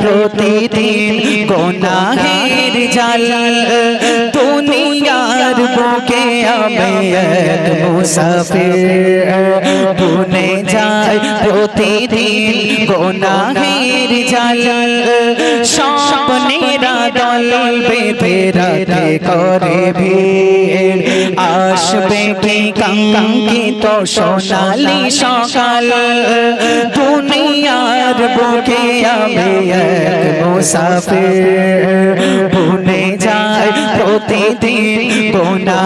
প্রতিদিন গোনাহের জাল। বুকে আমি এক মুসাফির বুনে যাই প্রতিদিন গোনাহের জাল স্বপ্নেরা দল বেঁধে রাতে করে ভিড় আসবে কি কাঙ্কিত সোনালি সকাল দুনিয়ার বুকে আমি এক মুসাফির প্রতিদিন গুনাহের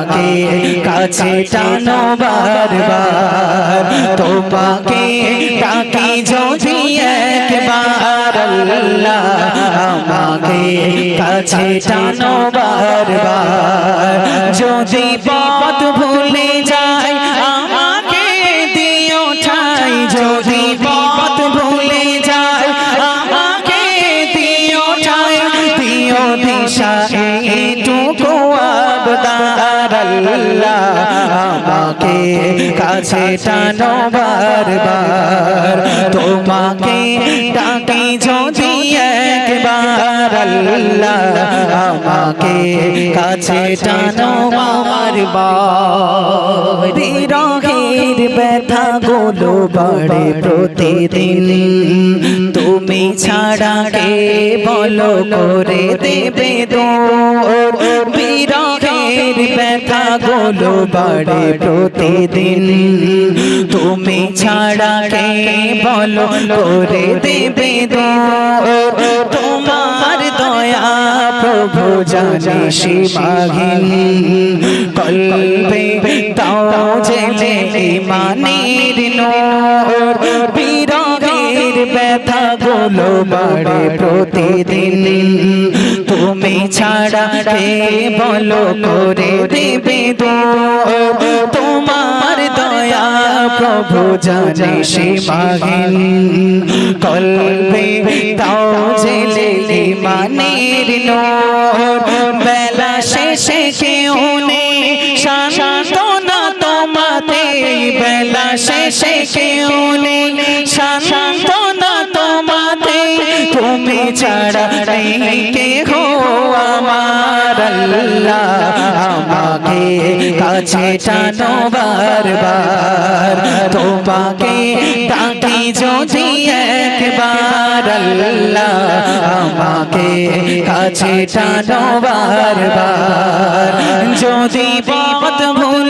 আমাকে কাছে টানো বারবার। তোমাকে তাকে যদি একবার আল্লাহ আমাকে কাছে টানো বারবার। যদি পথ আমাকে কাছে টানো বারবার তোমাকে ডাকি যদি একবার আল্লাহ আমাকে কাছে টানো বারবার বিরহের ব্যথা গুলো বাড়ে প্রতিদিন। তুমি ছাড়া কে বলো করে দেবে দোর? বিরহের ব্যথা গুলো বাড়ে প্রতিদিন। তুমি ছাড়া কে বলো করে দেবে তোমার দয়া প্রভু জানে সীমাহীন। কলবে তাও জেলে ইমানের নোর। বিরহের ব্যথা গুলো বাড়ে প্রতিদিন। তুমি ছাড়া কে বলো করে দেবে দোর তোমার দয়া প্রভু জানে সীমাহীন কলবে তাও জেলে ইমানের নোর। বেলা শেষে কেউ নেই শান্তনা তোমাতে বেলা শেষে কেউ নেই শান্তনা তুমি ছাড়া নেই কে হো আমার আল্লাহ আমাকে কাছে টানো বারবার তোমাকে ডাকি যদি একবার আল্লাহ আমাকে কাছে টানো বারবার যদি পথ ভুলে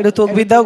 একটু তকবির দাও।